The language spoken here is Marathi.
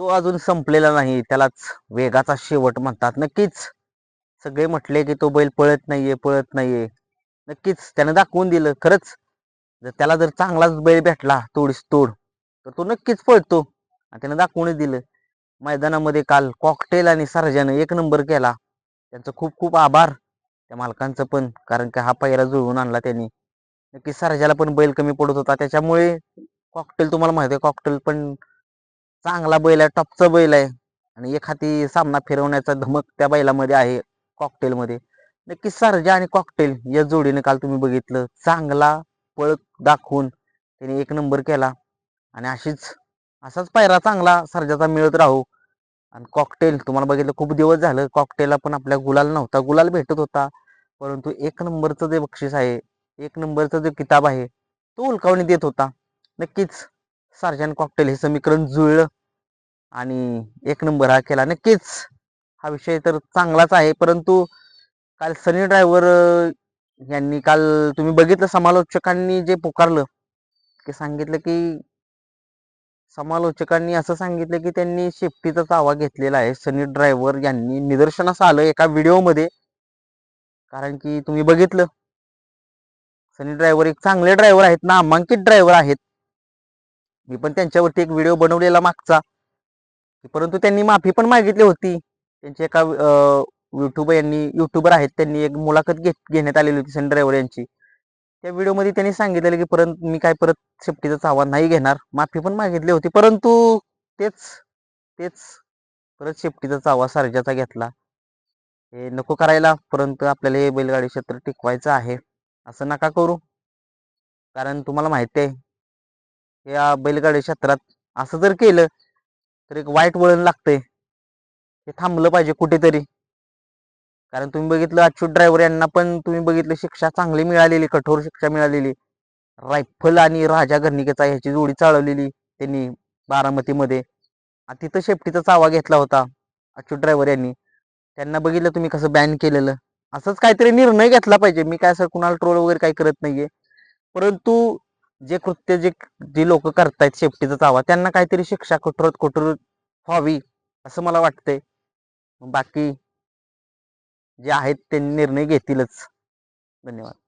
तो अजून संपलेला नाही. त्यालाच वेगाचा शेवट म्हणतात. नक्कीच सगळे म्हटले की तो बैल पळत नाहीये पळत नाहीये. नक्कीच त्याने दाखवून दिलं. खरंच जर त्याला जर चांगलाच बैल भेटला तोडीस तोड तर तो नक्कीच पळतो. आणि त्याने दाखवूनच दिलं. मैदानामध्ये काल कॉकटेल आणि सरजानं एक नंबर केला. त्यांचं खूप खूप आभार त्या मालकांचं पण कारण की हा पायरा जुळवून आणला त्यांनी. नक्की सरजाला पण बैल कमी पडत होता. त्याच्यामुळे कॉकटेल तुम्हाला माहिती आहे कॉकटेल पण चांगला बैल आहे टॉपचा बैल आहे. आणि एखादी सामना फिरवण्याचा धमक त्या बैलामध्ये आहे कॉकटेलमध्ये नक्की सरजा आणि कॉकटेल या जोडीने काल तुम्ही बघितलं. चांगला पळक दाखवून त्याने एक नंबर केला. आणि अशीच असाच पायरा चांगला सरजाचा मिळत राहू. आणि कॉकटेल तुम्हाला बघितलं खूप दिवस झालं कॉकटेलला पण आपल्या गुलाल नव्हता. गुलाल भेटत होता. परंतु एक नंबरचं जे बक्षीस आहे एक नंबरचं जे किताब आहे तो उलकावणी देत होता. नक्कीच सार्जन कॉकटेल हे समीकरण जुळलं. आणि एक नंबर हा केला. नक्कीच हा विषय तर चांगलाच आहे परंतु काल सनी ड्रायव्हर यांनी काल तुम्ही बघितलं समालोचकांनी जे पुकारलं की सांगितलं की समालोचकांनी असं सांगितलं की त्यांनी शेफ्टीचा चावा घेतलेला आहे. सनी ड्रायव्हर यांनी निदर्शनास आलं एका व्हिडिओमध्ये कारण की तुम्ही बघितलं सनी ड्रायव्हर एक चांगले ड्रायव्हर आहेत नामांकित ड्रायव्हर आहेत. मी पण त्यांच्यावरती एक व्हिडिओ बनवलेला मागचा. परंतु त्यांनी माफी पण मागितली होती. त्यांची एका युट्यूबर यांनी युट्यूबर आहेत त्यांनी एक मुलाखत घेत घेण्यात आलेली होती सन ड्रायव्हर यांची. त्या व्हिडिओमध्ये त्यांनी सांगितलेलं की परत मी काय परत सेफ्टीचा चावा नाही घेणार माफी पण मागितली होती परंतु तेच तेच परत सेफ्टीचा चावा सारजाचा घेतला. हे नको करायला परंतु आपल्याला हे बैलगाडी क्षेत्र टिकवायचं आहे असं नका करू. कारण तुम्हाला माहिती आहे या बैलगाडी क्षेत्रात असं जर केलं तर एक वाईट वळण लागतंय. हे थांबलं पाहिजे कुठेतरी. कारण तुम्ही बघितलं अच्युत ड्रायव्हर यांना पण तुम्ही बघितलं शिक्षा चांगली मिळालेली कठोर शिक्षा मिळालेली. रायफल आणि राजा घरणिकेचा ह्याची जोडी चालवलेली त्यांनी बारामतीमध्ये. तिथं शेफ्टीचा चावा घेतला होता अच्युत ड्रायव्हर यांनी. त्यांना बघितलं तुम्ही कसं बॅन केलेलं. असंच काहीतरी निर्णय घेतला पाहिजे. मी काय असं कुणाला ट्रोल वगैरे काही करत नाहीये. परंतु जे कृत्य जे जे लोक करतायत शेफ्टीचा चावा त्यांना काहीतरी शिक्षा कठोर कठोर व्हावी असं मला वाटतंय. बाकी जे आहेत ते निर्णय घेतीलच. धन्यवाद.